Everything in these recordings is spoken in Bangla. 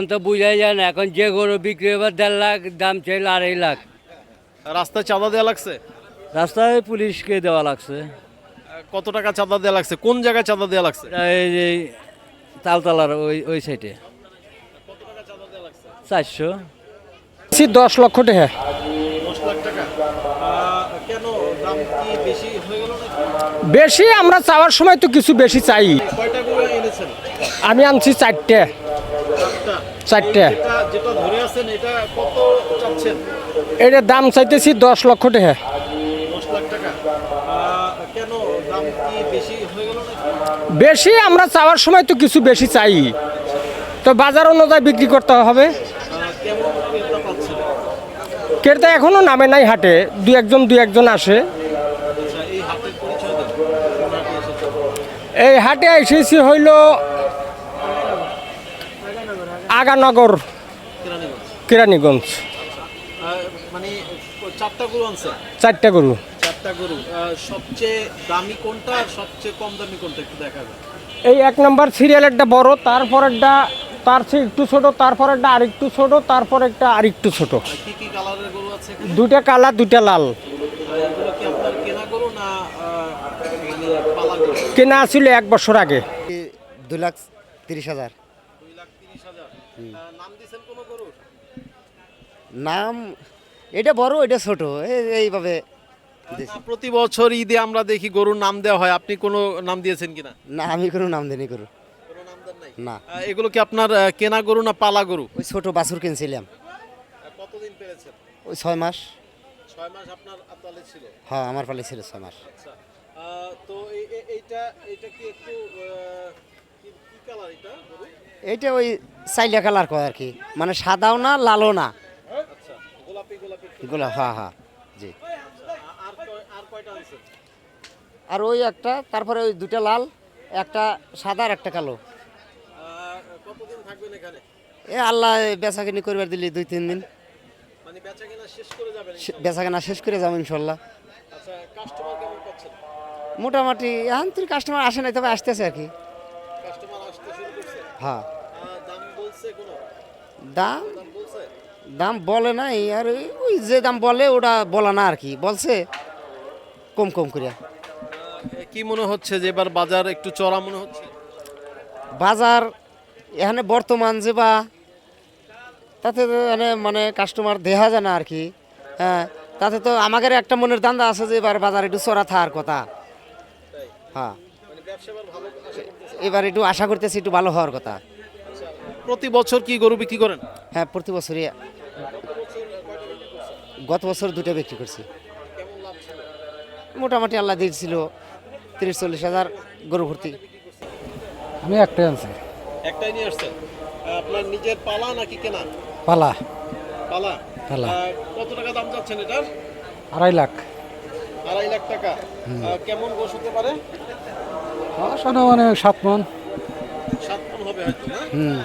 এখন তো বুঝাই যায় না এখন যে গরু বিক্রি হবে দেড় লাখ দাম চাইল আড়াই লাখ। রাস্তায় চাঁদা দেওয়া লাগছে? রাস্তায় পুলিশকে দেওয়া লাগছে। কত টাকা চাঁদা দেওয়া লাগছে? কোন জায়গায় চাঁদা দেওয়া লাগছে? এই যে তালতলার ওই ওই সাইডে চারশো। সি দশ লক্ষ টাকা। দশ লাখ টাকা কেন দাম কি বেশি হয়ে গেল বেশি আমরা চাওয়ার সময় তো কিছু বেশি চাই। কয়টা গরু এনেছেন? আমি আনছি চারটে। চারটে। এটার দাম চাইতেছি দশ লক্ষ টাকা। বেশি আমরা চাওয়ার সময় তো কিছু বেশি চাই। তো বাজার অনুযায়ী বিক্রি করতে হবে। ক্রেতা পাচ্ছেন ক্রেতা এখনও নামে নাই হাটে। দু একজন দু একজন আসে। আচ্ছা এই হাটে এসেছি হইল আগানগর কেরানীগঞ্জ। চারটা গরু। আর একটু এই এক নম্বর সিরিয়াল একটা বড়, তারপরেরটা তার চেয়ে একটু ছোট, তারপরেরটা আরেকটু ছোট তারপর একটা আরেকটু ছোট। আর কি কি কালারের গরু আছে দুইটা কালা দুইটা লাল। আর কেনা ছিল এক বছর আগে। দু লাখ তিরিশ হাজার দুই লাখ তিরিশ হাজার আহ, নাম দিয়েছেন কোনো গরুর নাম এটা বড় এটা ছোট এই- এইভাবে প্রতি বছর ঈদে আমরা দেখি গরুর নাম দেওয়া হয় আপনি কোনো নাম দিয়েছেন কিনা? না আমি কোনো নাম দিইনি নাই? না। এগুলো কি আপনার কেনা গরু না পালা গরু? ওই ছোট বাছুর কিনছিলাম। কতদিন পেরেছেন? ওই ছয় মাস। ছয় মাস আপনার আতালে ছিল? হ্যাঁ আমার পালে ছিল ছয় মাস। আচ্ছা তো এই- এই- এইটা এইটা কি একটু এইটা ওই চাইলা কালার কয় আর কি। মানে সাদাও না লালও না। গোলাপি হ্যাঁ হ্যাঁ জি। আর ওই একটা তারপরে ওই দুটা লাল একটা সাদা আর একটা কালো। এ আল্লাহ বেচা কিনি করবার দিলি দুই তিন দিন। বেচা কেনা শেষ করে যাব ইনশাল্লাহ। আচ্ছা মোটামুটি এখন তুই কাস্টমার আসে নাই তবে আসতেছে আর কি। হ্যাঁ। দাম দাম? বলে নাই আর ওই- যে দাম বলে ওটা বলা না আর কি বলছে কম কম করিয়া কি মনে হচ্ছে যে এবার বাজার একটু চড়া মনে হচ্ছে? বাজার এখানে বর্তমান যে বা তাতে তো এখানে মানে কাস্টমার দেখা যায় না আর কি। হ্যাঁ তাতে তো আমাদের একটা মনের দান্দা আছে যে এবার বাজার একটু চড়া থাকার কথা। হ্যাঁ। এবার একটু আশা করতেছি একটু ভালো হওয়ার কথা। প্রতি বছর কি গরু বিক্রি করেন? হ্যাঁ প্রতি বছরই গত বছর দুটো বিক্রি করছি। কেমন লাভ ছিল? মোটামুটি আল্লাহ দিয়েছিল তিরিশ চল্লিশ হাজার গরু ভর্তি। আমি একটাই আনছি। একটাই নিয়ে আসছেন? আপনার নিজের পালা নাকি কেনা? পালা। পালা? পালা। কত টাকা দাম যাচ্ছেন এটার? আড়াই লাখ। আড়াই লাখ টাকা। কেমন গোশ হতে পারে? আসলে মানে সাত মন। সাত মন হবে হয়তো না? হুম।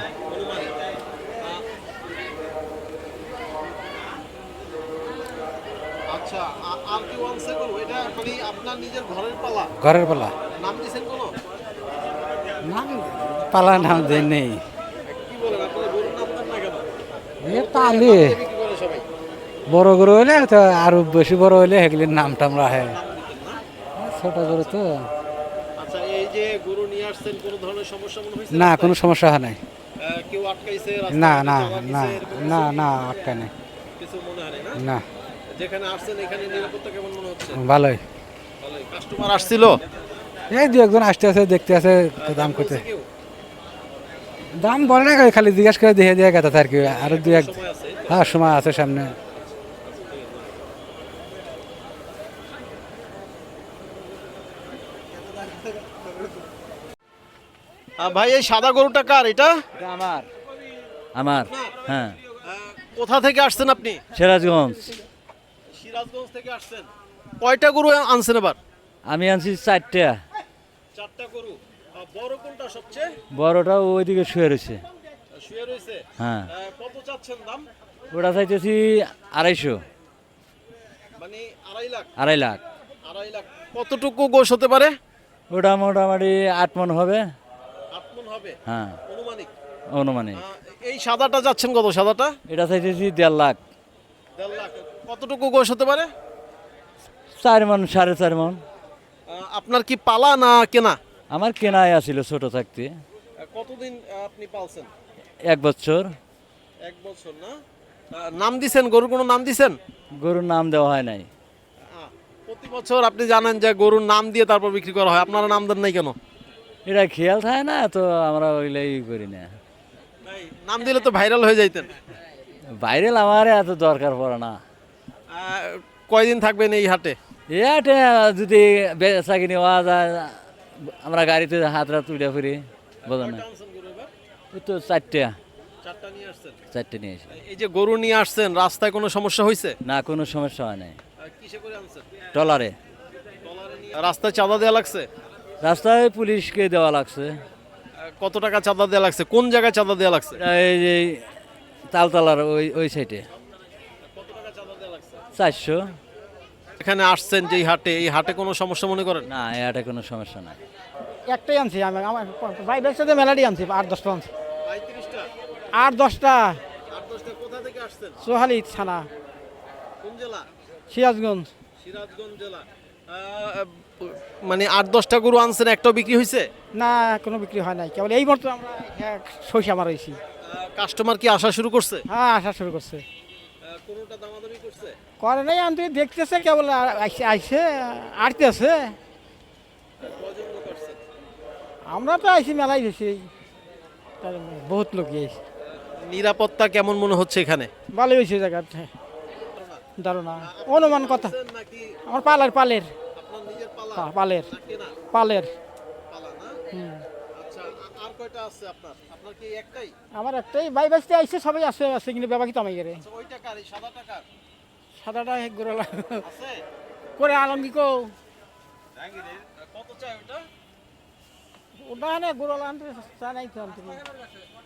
আচ্ছা আর কি ওয়ানসে গরু এটা মানে আপনার নিজের ঘরের পালা? ঘরের পালা। নাম দিয়েছেন কোনো? নাম পালা নাম দেয় নেই। কি বলেন না কেন? এ পালি। বড় গরু হইলে তো আরও বেশি বড় হইলে সেগুলির নাম টাম রাখে ছোট গরু তো। যে গরু নিয়ে আসছেন কোনো ধরনের সমস্যা মনে হয়েছে? না কোনো সমস্যা হয় নাই। কেউ আটকাইছে না না না না না আটকা নেই। কিছু মনে হয় না? না। যেখানে আসছেন এখানে নিরাপত্তা কেমন মনে হচ্ছে? ভালোই। ভালোই। কাস্টমার আসছিল? এই দু একজন আসতে আছে দেখতে আছে দাম করতে দাম বলে না খালি জিজ্ঞাসা করে দেখে দিয়ে গেছে আর কি। আরও দু এক হ্যাঁ সময় আছে সামনে। ভাই এই সাদা গরুটা কার? এটা? আমার। আমার হ্যাঁ। কোথা থেকে আসছেন আপনি? সিরাজগঞ্জ। সিরাজগঞ্জ থেকে আসছেন। কয়টা গরু আনছেন এবার? আমি আনছি চারটা। চারটা গরু। বড় কোনটা সবচেয়ে? বড়টা ওইদিকে শুয়ে রয়েছে। শুয়ে রয়েছে? হ্যাঁ। কত চাচ্ছেন দাম? ওটা চাইতেছি আড়াইশো। মানে আড়াই লাখ? আড়াই লাখ। আড়াই লাখ। কতটুকু গোশ হতে পারে? ওটা মোটামুটি আট মন হবে। আট মন হবে? হ্যাঁ। অনুমানিক? অনুমানিক। এই সাদাটা যাচ্ছেন কত সাদাটা? এটা চাইতেছি দেড় লাখ। দেড় লাখ। কতটুকু গোশ হতে পারে? চার মন সাড়ে চার মন। আপনার কি পালা না কেনা? আমার কেনাই আছিল ছোট থাকতে। কতদিন আপনি পালছেন? এক বছর। এক বছর না? নাম দিছেন? গরুর কোনো নাম দিছেন? গরুর নাম দেওয়া হয় নাই। প্রতি বছর আপনি জানেন যে গরুর নাম দিয়ে তারপর বিক্রি করা হয়। আপনারা নাম দেন নাই কেন? এটা খেয়াল থাকে না তো আমরা ওইগুলো ই করি না। নাম দিলে তো ভাইরাল হয়ে যাইতেন। বাইরে আমার এত দরকার পড়ে না। কয়দিন থাকবেন এই হাটে? এটা যদি বেচা কিনে হওয়া যায় আমরা গাড়িতে হাতরা তুলে ফিরি বোঝো না। তো চারটে। চারটা নিয়ে আসছেন। চারটে নিয়ে এই যে গরু নিয়ে আসছেন রাস্তায় কোনো সমস্যা হয়েছে না কোনো সমস্যা হয় নাই। টলারে রাস্তায় চাঁদা দেওয়া লাগছে? রাস্তায় পুলিশকে দেওয়া লাগছে। কত টাকা চাঁদা দেওয়া লাগছে? কোন জায়গায় চাঁদা দেওয়া লাগছে? এই যে তালতলার ওই ওই সাইডে চারশো। এখানে আসছেন যে এই হাটে এই হাটে কোনো সমস্যা মনে করেন? না এই হাটে কোনো সমস্যা নাই। একটাই আনছি আমি আমার ভাই ব্যবসাতে মেলাডি আনছি আট দশটা আনছি। আট দশটা। কোথা থেকে আসছেন? সোহালি থানা। কোন জেলা? সিরাজগঞ্জ। সিরাজগঞ্জ জেলা। মানে আট দশটা গরু আনছেন একটাও বিক্রি হয়েছে না কোনো বিক্রি হয় নাই। কেবল এই বছর আমরা সইসা মারা হয়েছি। কাস্টমার কি আসা শুরু করছে? হ্যাঁ আসা শুরু করছে। কোনোটা দামাদামি করছে? করে নাই আমি দেখতেছে কেবল আইসে আড়তেছে আমরা তো আইসি মেলাই গেছি। বহুত লোক নিরাপত্তা কেমন মনে হচ্ছে এখানে? ভালো হয়েছে জায়গা দারুণ অনুমান কথা। আমার পালের পালের। পা- পালের। পালের। আমার একটাই বাই বাসতে আইসে সবাই আসে আছে কিন্তু ব্যবহার কি তামাই গেলে ওই টাকার এই সাদা টাকার সাদাটা এক গোড়ালা করে আলম কি কো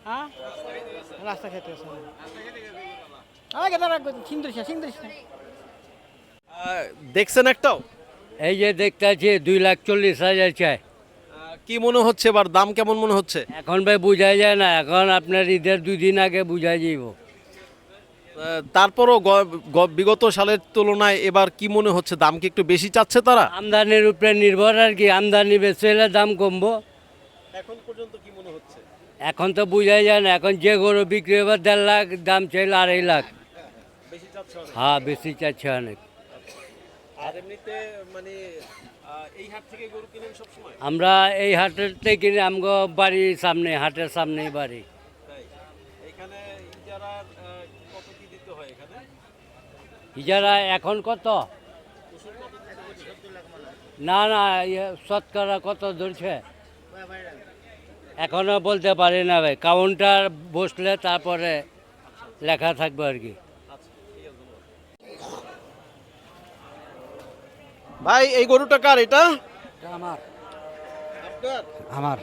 হ্যাঁ? রাস্তা খেতে দেখছেন একটাও? এই যে দেখতে আছি দুই লাখ চল্লিশ হাজার চাই। কি মনে হচ্ছে এবার? দাম কেমন মনে হচ্ছে? এখন ভাই বোঝা যায় না এখন আপনার ঈদের দুই দিন আগে বুঝাই যাইব তারপরও গ- গ- বিগত সালের তুলনায় এবার কি মনে হচ্ছে? দাম কি একটু বেশি চাচ্ছে তারা? আমদানির উপরে নির্ভর আর কি আমদানি বেশি হলে দাম কমবো। এখন পর্যন্ত কি মনে হচ্ছে? এখন তো বুঝাই যায় না এখন যে গরু বিক্রি হবে দেড় লাখ দাম চাইলে আড়াই লাখ। হ্যাঁ বেশি চাচ্ছে অনেক। মানে আহ, এই হাট থেকে গরু কিনেন সবসময়? আমরা এই হাটের থেকে কিনে আমগো বাড়ির সামনে হাটের সামনেই বাড়ি। তাই? ইজারা কত কি দিতে হয় এখানে? ইজারা এখন কত? না না ইয়ে শতকরা কত ধরছে? এখনও বলতে পারি না ভাই কাউন্টার বসলে তারপরে লেখা থাকবে আর কি। ভাই এই গরুটা কার এটা? আমার। আমার।